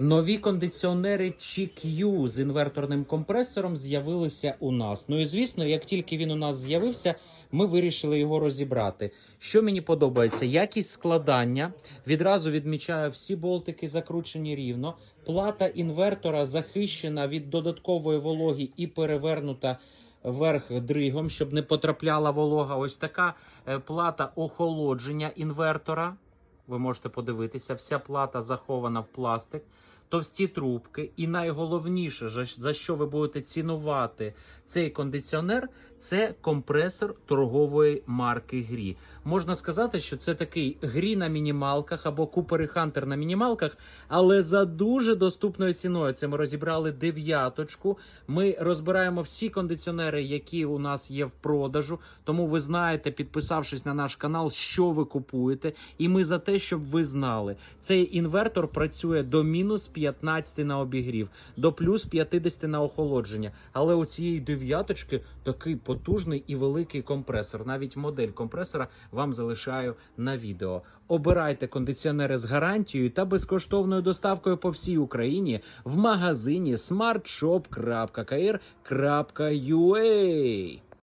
Нові кондиціонери GQ з інверторним компресором з'явилися у нас. Ну і звісно, як тільки він у нас з'явився, ми вирішили його розібрати. Що мені подобається? Якість складання. Відразу відмічаю, всі болтики закручені рівно. Плата інвертора захищена від додаткової вологи і перевернута вверх дригом, щоб не потрапляла волога. Ось така е, плата охолодження інвертора. Ви можете подивитися, вся плата захована в пластик, товсті трубки, і найголовніше, за- що ви будете цінувати цей кондиціонер, це компресор торгової марки Грі. Можна сказати, що це такий грі на мінімалках або Купер і Хантер на мінімалках, але за дуже доступною ціною. Це ми розібрали дев'яточку. Ми розбираємо всі кондиціонери, які у нас є в продажу. Тому ви знаєте, підписавшись на наш канал, що ви купуєте. І ми за те, щоб ви знали, цей інвертор працює до мінус 15 на обігрів, до плюс 50 на охолодження. Але у цієї дев'яточки такий потужний і великий компресор. Навіть модель компресора вам залишаю на відео. Обирайте кондиціонери з гарантією та безкоштовною доставкою по всій Україні в магазині smartshop.kr.ua